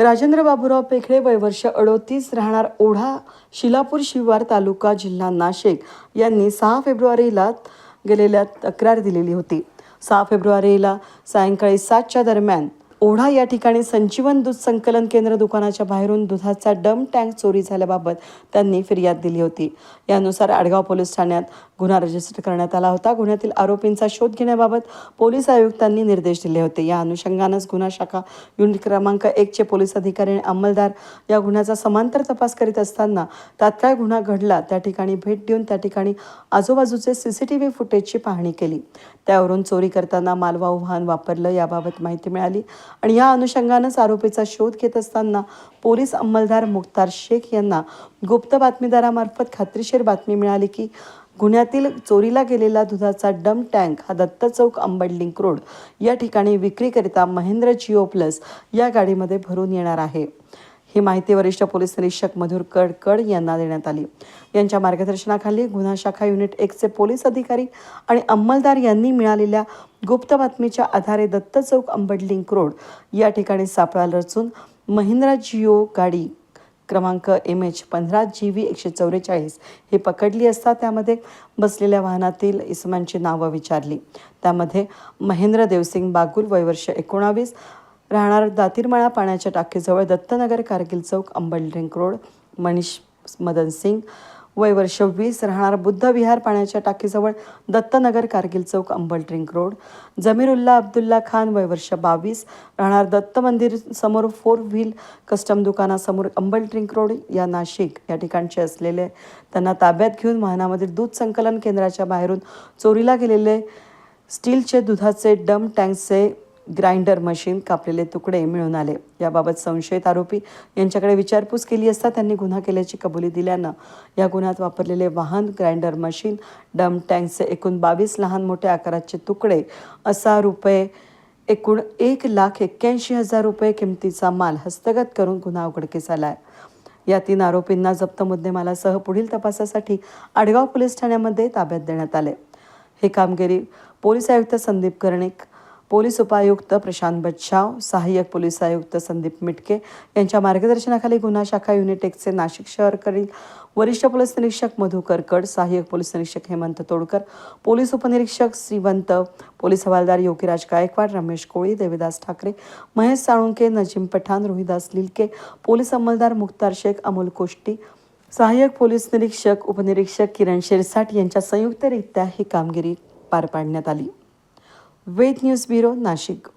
राजेंद्र बाबूराव पेखळे वय वर्ष अडोतीस राहणार ओढा शिलापूर शिवार तालुका जिल्हा नाशिक यांनी सहा फेब्रुवारीला गेलेल्या तक्रार दिलेली होती. सहा फेब्रुवारीला सायंकाळी सातच्या दरम्यान ओढा या ठिकाणी संजीवन दूध संकलन केंद्र दुकानाच्या बाहेरून दुधाचा डम टँक चोरी झाल्याबाबत त्यांनी फिर्याद दिली होती. यानुसार आडगाव पोलीस ठाण्यात गुन्हा रजिस्टर करण्यात आला होता. गुन्ह्यातील आरोपींचा शोध घेण्याबाबत पोलीस आयुक्तांनी निर्देश दिले होते. या अनुषंगानंच गुन्हा शाखा युनिट क्रमांक एकचे पोलीस अधिकारी आणि अंमलदार या गुन्ह्याचा समांतर तपास करीत असताना तात्काळ गुन्हा घडला. त्या ठिकाणी भेट देऊन त्या ठिकाणी आजूबाजूचे सीसीटीव्ही फुटेजची पाहणी केली. त्यावरून चोरी करताना मालवाहू वाहन वापरलं याबाबत माहिती मिळाली. आणि या अनुषंगानंच आरोपीचा शोध घेत असताना पोलीस अंमलदार मुख्तार शेख यांना गुप्त बातमीदारामार्फत खात्रीशीर बातमी मिळाली की गुन्ह्यातील चोरीला गेलेला दुधाचा डम टँक हा दत्त चौक अंबड लिंक रोड या ठिकाणी विक्रीकरिता महेंद्र जिओ प्लस या गाडीमध्ये भरून येणार आहे. ही माहिती वरिष्ठ पोलीस निरीक्षक मधुर कडकड यांना देण्यात आली. यांच्या मार्गदर्शनाखाली गुन्हा शाखा युनिट एकचे पोलीस अधिकारी आणि अंमलदार यांनी मिळालेल्या गुप्त बातमीच्या आधारे दत्त चौक अंबड लिंक रोड या ठिकाणी सापळा रचून महिंद्रा जिओ गाडी क्रमांक एम एच पंधरा जी व्ही एकशे चौवेचाळीस ही पकडली असता त्यामध्ये बसलेल्या वाहनातील इसमांची नावं विचारली. त्यामध्ये महेंद्र देवसिंग बागुल वयवर्ष एकोणावीस राहणार दातीरमाळा पाण्याच्या टाकीजवळ दत्तनगर कारगिल चौक अंबड लिंक रोड मनीष मदन सिंग. वय वर्ष वीस राहणार बुद्ध विहार पाण्याच्या टाकीजवळ दत्तनगर कारगिल चौक अंबल ड्रिंक रोड. जमीरुल्ला अब्दुल्ला खान वय वर्ष बावीस राहणार दत्त मंदिर समोर फोर व्हील कस्टम दुकानासमोर अंबल ड्रिंक रोड या नाशिक या ठिकाणचे असलेले. त्यांना ताब्यात घेऊन वाहनामधील दूध संकलन केंद्राच्या बाहेरून चोरीला गेलेले स्टीलचे दुधाचे डम टँक्सचे ग्राइंडर मशीन कापलेले तुकडे मिळून आले. याबाबत संशयित आरोपी यांच्याकडे विचारपूस केली असता त्यांनी गुन्हा केल्याची कबुली दिल्यानं या गुन्ह्यात वापरलेले वाहन ग्राइंडर मशीन डम टँकचे एकूण बावीस लहान मोठ्या आकाराचे तुकडे असा रुपये एकूण एक लाख एक्क्याऐंशी हजार रुपये किमतीचा माल हस्तगत करून गुन्हा उघडकीस आला आहे या तीन आरोपींना जप्त मुद्देमालासह पुढील तपासासाठी आडगाव पोलीस ठाण्यामध्ये ताब्यात देण्यात आले. ही कामगिरी पोलीस आयुक्त संदीप कर्णिक पोलीस उपायुक्त प्रशांत बच्छाव सहाय्यक पोलीस आयुक्त संदीप मिटके यांच्या मार्गदर्शनाखाली गुन्हा शाखा युनिट एकचे नाशिक शहरकडील वरिष्ठ पोलीस निरीक्षक मधु करकड सहाय्यक पोलीस निरीक्षक हेमंत तोडकर पोलीस उपनिरीक्षक श्रीवंत पोलीस हवालदार योगीराज गायकवाड रमेश कोळी देवीदास ठाकरे महेश साळुंके नजीम पठाण रोहिदास लिलके पोलीस अंमलदार मुख्तार शेख अमोल कोष्टी सहाय्यक पोलीस निरीक्षक उपनिरीक्षक किरण शिरसाट यांच्या संयुक्तरित्या ही कामगिरी पार पाडण्यात आली. વેદ ન્યૂઝ બ્યુરો નાશિક